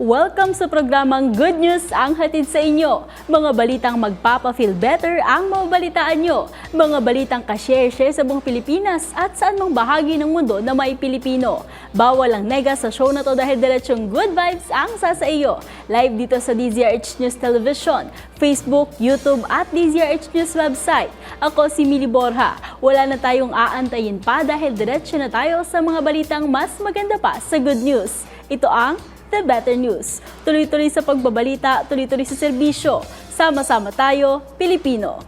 Welcome sa programang Good News ang hatid sa inyo. Mga balitang magpapa-feel better ang mababalitaan nyo. Mga balitang ka-share-share sa buong Pilipinas at saan mang bahagi ng mundo na may Pilipino. Bawal ang nega sa show na to dahil diretsyong good vibes ang sasa iyo. Live dito sa DZRH News Television, Facebook, YouTube at DZRH News website. Ako si Mili Borja. Wala na tayong aantayin pa dahil diretsyo na tayo sa mga balitang mas maganda pa sa good news. Ito ang The Better News. Tuloy-tuloy sa pagbabalita, tuloy-tuloy sa serbisyo. Sama-sama tayo, Pilipino.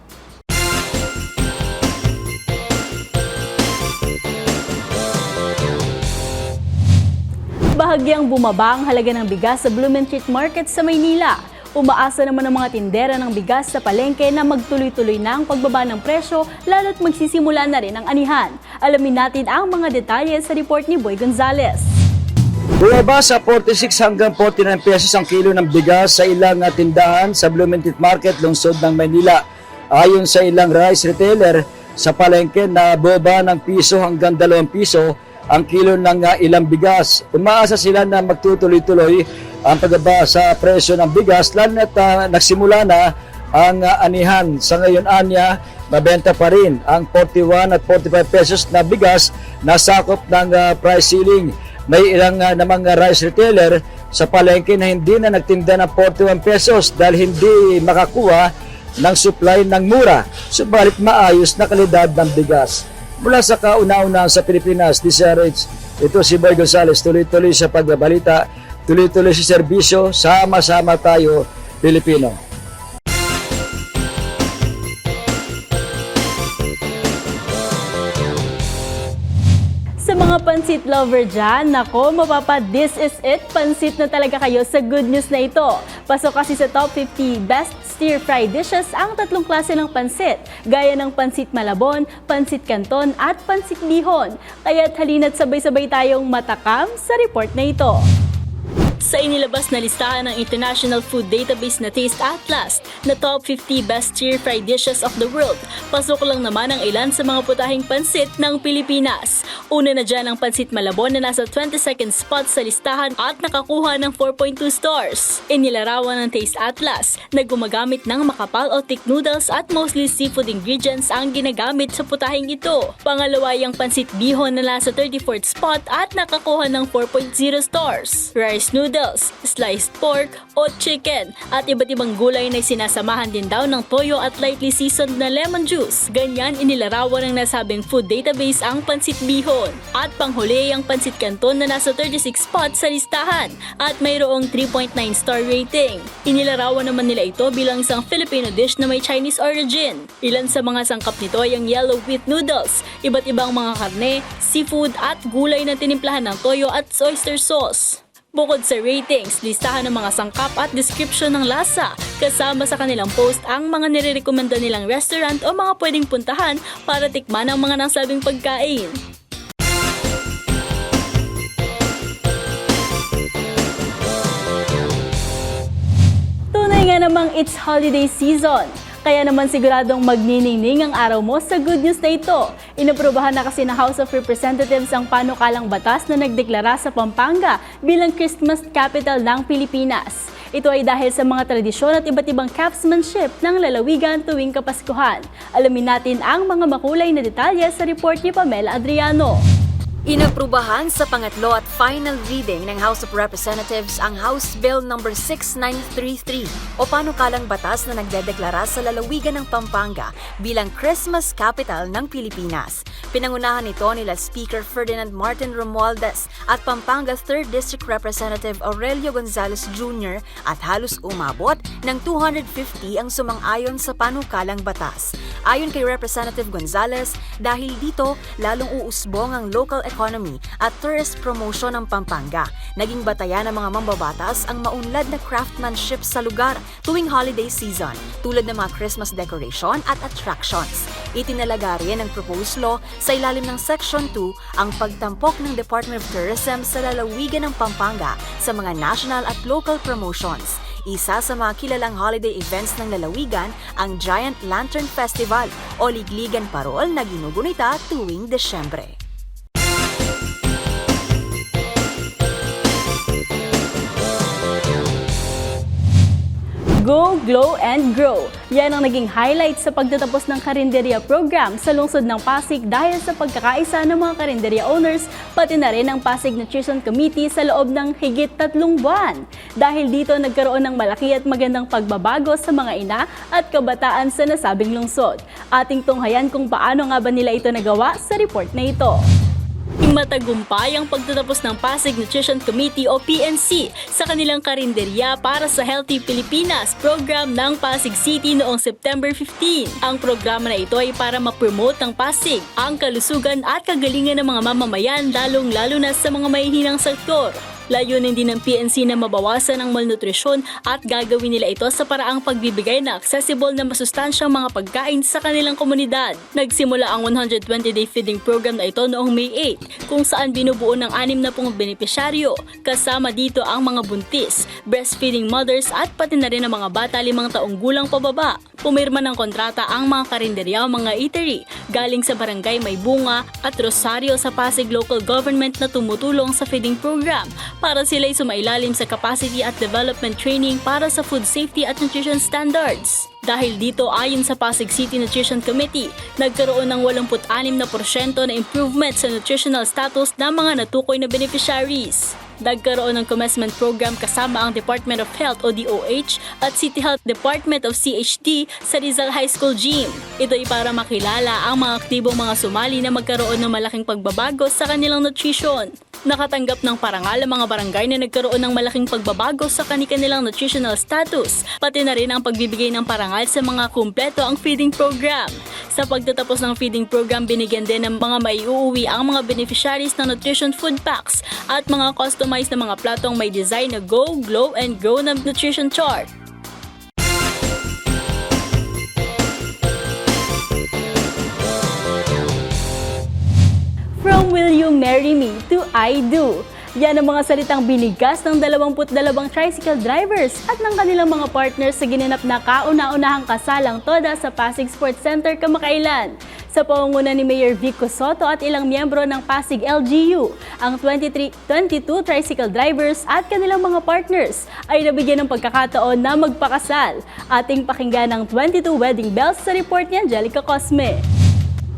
Bahagyang bumaba ang halaga ng bigas sa Blumentritt Market sa Maynila. Umaasa naman ang mga tindera ng bigas sa palengke na magtuloy-tuloy na ang pagbaba ng presyo lalo't magsisimula na rin ang anihan. Alamin natin ang mga detalye sa report ni Boy Gonzales. Bumaba sa 46 hanggang 49 pesos ang kilo ng bigas sa ilang uh, tindahan sa Blumentritt Market, lungsod ng Maynila. Ayon sa ilang rice retailer, sa palengke na boba ng piso hanggang 2 piso ang kilo ng uh, ilang bigas. Umaasa sila na magtutuloy-tuloy ang pagbaba sa presyo ng bigas lalo na't uh, nagsimula na ang uh, anihan. Sa ngayon anya, mabenta pa rin ang 41 at 45 pesos na bigas na sakop ng uh, price ceiling. May ilang uh, namang rice retailer sa palengke na hindi na nagtinda ng 41 pesos dahil hindi makakuha ng supply ng mura, subalit maayos na kalidad ng bigas. Mula sa kauna-una sa Pilipinas, DCRH, ito si Boy Gonzales, tuloy-tuloy sa pagbabalita, tuloy-tuloy sa serbisyo, sama-sama tayo, Pilipino. Pansit lover dyan, nako mapapa this is it, pansit na talaga kayo sa good news na ito. Pasok kasi sa top 50 best stir fry dishes ang tatlong klase ng pansit, gaya ng pansit malabon, pansit canton at pansit bihon. Kaya't halina't sabay-sabay tayong matakam sa report na ito. Sa inilabas na listahan ng International Food Database na Taste Atlas na top 50 best stir-fry dishes of the world, pasok lang naman ang ilan sa mga putahing pansit ng Pilipinas. Una na dyan ang pansit malabon na nasa 22nd spot sa listahan at nakakuha ng 4.2 stars. Inilarawan ng Taste Atlas na gumagamit ng makapal o thick noodles at mostly seafood ingredients ang ginagamit sa putahing ito. Pangalawa yung pansit bihon na nasa 34th spot at nakakuha ng 4.0 stars. Rice noodles, sliced pork o chicken at iba't ibang gulay na sinasamahan din daw ng toyo at lightly seasoned na lemon juice. Ganyan inilarawan ng nasabing food database ang pansit bihon. At panghuli ang pansit canton na nasa 36 spot sa listahan at mayroong 3.9 star rating. Inilarawan naman nila ito bilang isang Filipino dish na may Chinese origin. Ilan sa mga sangkap nito ay ang yellow wheat noodles, iba't ibang mga karne, seafood at gulay na tinimplahan ng toyo at oyster sauce. Bukod sa ratings, listahan ng mga sangkap at description ng lasa. Kasama sa kanilang post ang mga nirerekomenda nilang restaurant o mga pwedeng puntahan para tikman ang mga nasabing pagkain. Tunay nga namang it's holiday season. Kaya naman siguradong magniningning ang araw mo sa good news na ito. Inaprobahan na kasi ng House of Representatives ang panukalang batas na nagdeklara sa Pampanga bilang Christmas capital ng Pilipinas. Ito ay dahil sa mga tradisyon at iba't ibang craftsmanship ng lalawigan tuwing Kapaskuhan. Alamin natin ang mga makulay na detalye sa report ni Pamela Adriano. Inaprubahan sa pangatlo at final reading ng House of Representatives ang House Bill No. 6933 o panukalang batas na nagdedeklara sa lalawigan ng Pampanga bilang Christmas Capital ng Pilipinas. Pinangunahan ito nila Speaker Ferdinand Martin Romualdez at Pampanga 3rd District Representative Aurelio Gonzales Jr. at halos umabot ng 250 ang sumang-ayon sa panukalang batas. Ayon kay Representative Gonzales, dahil dito lalong uusbong ang local economy at tourist promotion ng Pampanga. Naging batayan ng mga mambabatas ang maunlad na craftsmanship sa lugar tuwing holiday season, tulad ng mga Christmas decoration at attractions. Itinalaga rin ng proposed law sa ilalim ng Section 2 ang pagtampok ng Department of Tourism sa lalawigan ng Pampanga sa mga national at local promotions. Isa sa mga kilalang holiday events ng lalawigan ang Giant Lantern Festival o Ligligan Parol na ginugunita tuwing Desyembre. Go, Glow, and Grow. Yan ang naging highlight sa pagtatapos ng karinderya program sa lungsod ng Pasig dahil sa pagkakaisa ng mga karinderya owners pati na rin ang Pasig Nutrition Committee sa loob ng higit tatlong buwan. Dahil dito nagkaroon ng malaki at magandang pagbabago sa mga ina at kabataan sa nasabing lungsod. Ating tunghayan kung paano nga ba nila ito nagawa sa report na ito. Matagumpay ang pagtatapos ng Pasig Nutrition Committee o PNC sa kanilang karinderya para sa Healthy Pilipinas program ng Pasig City noong September 15. Ang programa na ito ay para ma-promote ng Pasig ang kalusugan at kagalingan ng mga mamamayan lalong-lalo na sa mga mahihinang sektor. Layunin din ng PNC na mabawasan ang malnutrisyon at gagawin nila ito sa paraang pagbibigay na accessible na masustansyang mga pagkain sa kanilang komunidad. Nagsimula ang 120-day feeding program na ito noong May 8 kung saan binubuo ng 60 benepisyaryo. Kasama dito ang mga buntis, breastfeeding mothers at pati na rin ang mga bata limang taong gulang pababa. Pumirma ng kontrata ang mga karinderya o mga eatery galing sa barangay May Bunga at Rosario sa Pasig Local Government na tumutulong sa feeding program para sila'y sumailalim sa capacity at development training para sa food safety at nutrition standards. Dahil dito ayon sa Pasig City Nutrition Committee, nagkaroon ng 86% na improvement sa nutritional status ng mga natukoy na beneficiaries. Nagkaroon ng commencement program kasama ang Department of Health o DOH at City Health Department of CHD sa Rizal High School Gym. Ito ay para makilala ang mga aktibong mga sumali na magkaroon ng malaking pagbabago sa kanilang nutrition. Nakatanggap ng parangal ang mga barangay na nagkaroon ng malaking pagbabago sa kanilang nutritional status, pati na rin ang pagbibigay ng parangal sa mga kumpleto ang feeding program. Sa pagtatapos ng feeding program, binigyan din ng mga maiuuwi ang mga beneficiaries ng nutrition food packs at mga customized na mga platong may design na Go, Glow, and Grow na nutrition chart. Will You Marry Me to I Do. Yan ang mga salitang binigas ng 22 tricycle drivers at ng kanilang mga partners sa ginanap na kauna-unahang kasalang toda sa Pasig Sports Center kamakailan. Sa pangunguna ni Mayor Vico Soto at ilang miyembro ng Pasig LGU, ang 23, 22 tricycle drivers at kanilang mga partners ay nabigyan ng pagkakataon na magpakasal. Ating pakinggan ang 22 wedding bells sa report ni Angelica Cosme.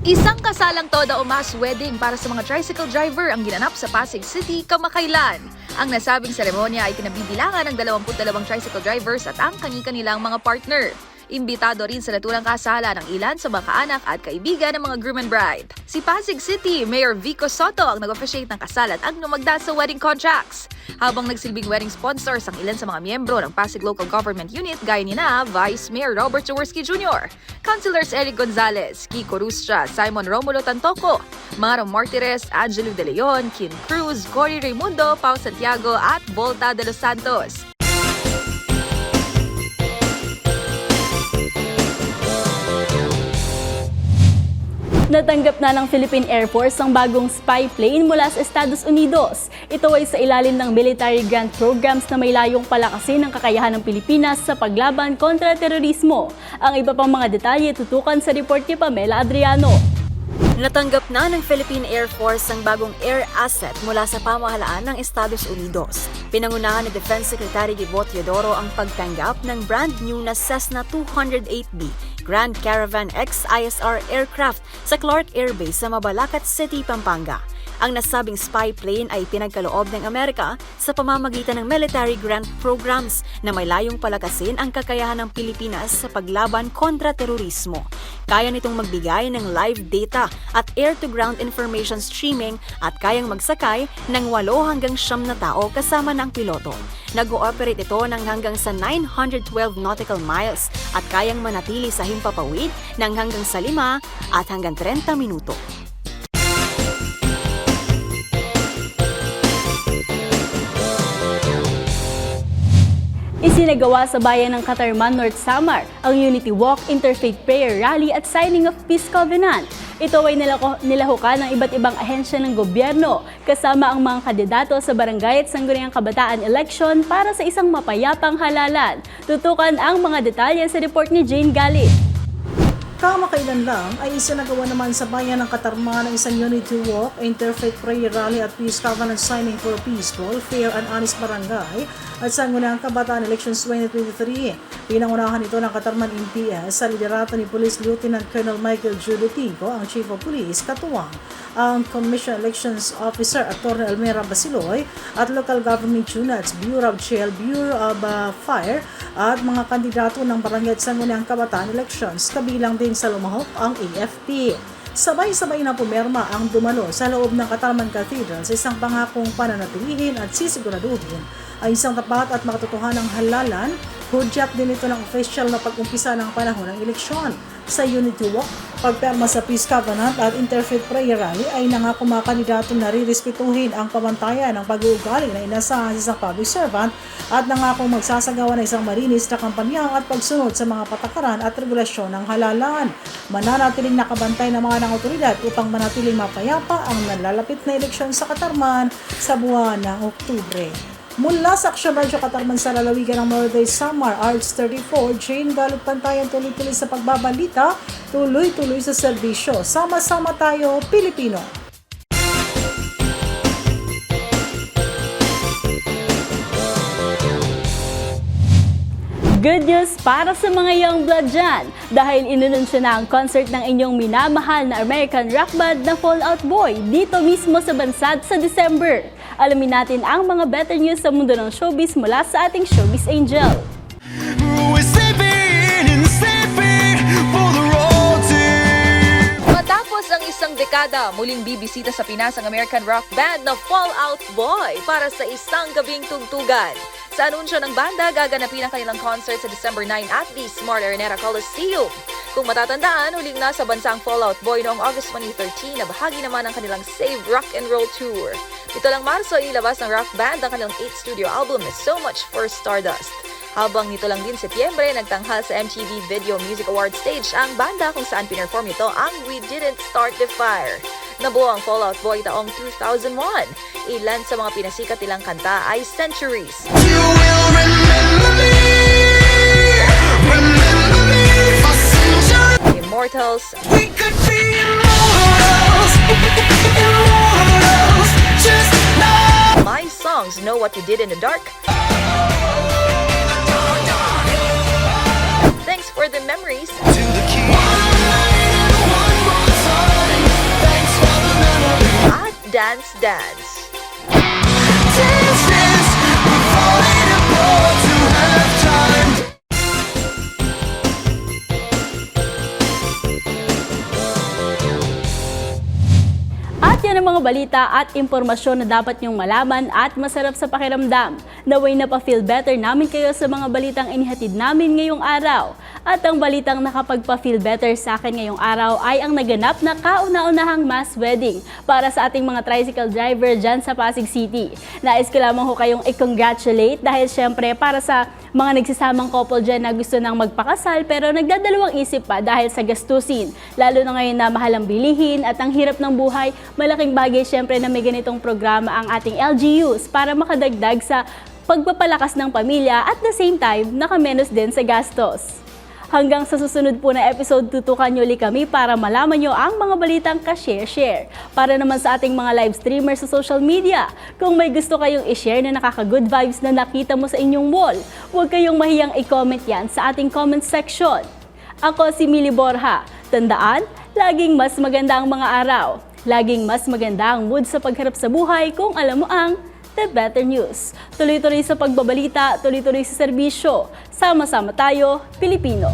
Isang kasalang toda o wedding para sa mga tricycle driver ang ginanap sa Pasig City kamakailan. Ang nasabing seremonya ay kinabibilangan ng 22 tricycle drivers at ang kani-kanilang mga partner. Imbitado rin sa naturang kasala ng ilan sa mga kaanak at kaibigan ng mga groom and bride. Si Pasig City Mayor Vico Soto ang nag-officiate ng kasal at ang numagda sa wedding contracts. Habang nagsilbing wedding sponsors ang ilan sa mga miyembro ng Pasig Local Government Unit gaya ni na Vice Mayor Robert Jaworski Jr., Councilors Eric Gonzalez, Kiko Rustra, Simon Romulo Tantoco, Maro Martires, Angelo De Leon, Kim Cruz, Cory Raimundo, Pau Santiago at Volta de los Santos. Natanggap na ng Philippine Air Force ang bagong spy plane mula sa Estados Unidos. Ito ay sa ilalim ng military grant programs na may layong palakasin ang kakayahan ng Pilipinas sa paglaban kontra terorismo. Ang iba pang mga detalye tutukan sa report ni Pamela Adriano. Natanggap na ng Philippine Air Force ang bagong air asset mula sa pamahalaan ng Estados Unidos. Pinangunahan ni Defense Secretary Gibo Teodoro ang pagtanggap ng brand new na Cessna 208B Grand Caravan X-ISR aircraft sa Clark Air Base sa Mabalacat City, Pampanga. Ang nasabing spy plane ay pinagkaloob ng Amerika sa pamamagitan ng military grant programs na may layong palakasin ang kakayahan ng Pilipinas sa paglaban kontra terorismo. Kaya nitong magbigay ng live data at air-to-ground information streaming at kayang magsakay ng 8 hanggang 9 na tao kasama ng piloto. Nag-ooperate ito ng hanggang sa 912 nautical miles at kayang manatili sa himpapawid ng hanggang sa 5 at hanggang 30 minuto. Isinagawa sa bayan ng Katarman, North Samar ang Unity Walk, Interfaith Prayer Rally at Signing of Peace Covenant. Ito ay nilahukan ng iba't ibang ahensya ng gobyerno kasama ang mga kandidato sa barangay at sangguniang kabataan election para sa isang mapayapang halalan. Tutukan ang mga detalye sa report ni Jane Galit. Kamakailan lang ay isinagawa naman sa bayan ng Katarman ang isang Unity Walk, Interfaith Prayer Rally at Peace Covenant Signing for Peaceful, Fair and Honest Barangay at Sangguniang Kabataan Elections 2023. Pinangunahan ito ng Katarman MPS sa liderato ni Police Lieutenant Colonel Michael Judutico, ang Chief of Police, katuwang ang Commission Elections Officer Atty. Almera Basiloy at Local Government Units, Bureau of Jail, Bureau of uh, Fire at mga kandidato ng barangay at sangguniang kabataan elections kabilang din sa lumahok ang AFP. Sabay-sabay na pumerma ang dumalo sa loob ng Katarman Cathedral sa isang pangakong pananatilihin at sisiguraduhin ay isang tapat at makatotohanang halalan, hudyat din ito ng official na pag-umpisa ng panahon ng eleksyon. Sa Unity Walk, pagperma sa Peace Covenant at Interfaith Prayer Rally ay nangako mga kandidatong narirespetuhin ang pamantayan ng pag-uugali na inasahan sa isang public servant at nangako magsasagawa ng isang marinis na kampanyang at pagsunod sa mga patakaran at regulasyon ng halalan. Mananatiling nakabantay ng mga ng otoridad upang manatiling mapayapa ang nalalapit na eleksyon sa Katarman sa buwan ng Oktubre. Mula sa Action Radio Katarman sa lalawigan ng Northern Samar, Arts 34, Jane Galot Pantayan tuloy-tuloy sa pagbabalita, tuloy-tuloy sa serbisyo. Sama-sama tayo, Pilipino! Good news para sa mga young blood dyan dahil inununsyo na ang concert ng inyong minamahal na American rock band na Fallout Boy dito mismo sa Bansad sa December. Alamin natin ang mga better news sa mundo ng showbiz mula sa ating Showbiz Angel. Matapos ang isang dekada, muling bibisita sa Pinas ang American rock band na Fallout Boy para sa isang gabing tugtugan. Sa anunsyo ng banda, gaganapin ang kanilang concert sa December 9 at the Smart Araneta Coliseum. Kung matatandaan, huling nasa bansa ang Fallout Boy noong August 2013 na bahagi naman ng kanilang Save Rock and Roll Tour. Ito lang Marso, ilabas ng rock band ang kanilang 8th studio album na So Much for Stardust. Habang nito lang din Setyembre, nagtanghal sa MTV Video Music Awards stage ang banda kung saan pinerform nito ang We Didn't Start the Fire. Nabuo ang Fallout Boy taong 2001. Ilan sa mga pinasikat nilang kanta ay Centuries, You will Immortals, We could be immortals. Immortals. My Songs, Know What You Did in the Dark, Thanks for the Memories, To the king. Ang mga balita at impormasyon na dapat niyong malaman at masarap sa pakiramdam. Naway na pa-feel better namin kayo sa mga balitang inihatid namin ngayong araw. At ang balitang nakapagpa-feel better sa akin ngayong araw ay ang naganap na kauna-unahang mass wedding para sa ating mga tricycle driver dyan sa Pasig City. Nais ko lamang ho kayong i-congratulate dahil syempre para sa mga nagsasamang couple dyan na gusto nang magpakasal pero nagdadalawang isip pa dahil sa gastusin. Lalo na ngayon na mahal ang bilihin at ang hirap ng buhay, malaking bagay syempre na may ganitong programa ang ating LGUs para makadagdag sa pagpapalakas ng pamilya at the same time nakamenos din sa gastos. Hanggang sa susunod po na episode, tutukan nyo ulit kami para malaman nyo ang mga balitang ka-share-share. Para naman sa ating mga live streamers sa social media, kung may gusto kayong i-share na nakaka-good vibes na nakita mo sa inyong wall, huwag kayong mahiyang i-comment yan sa ating comment section. Ako si Mili Borja. Tandaan, laging mas maganda ang mga araw. Laging mas maganda ang mood sa pagharap sa buhay kung alam mo ang The Better News. Tuloy-tuloy sa pagbabalita, tuloy-tuloy sa serbisyo. Sama-sama tayo, Pilipino.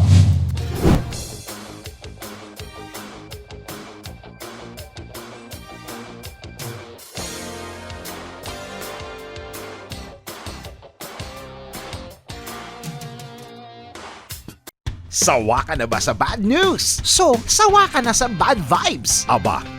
Sawa ka na ba sa bad news? So, sawa ka na sa bad vibes? Aba,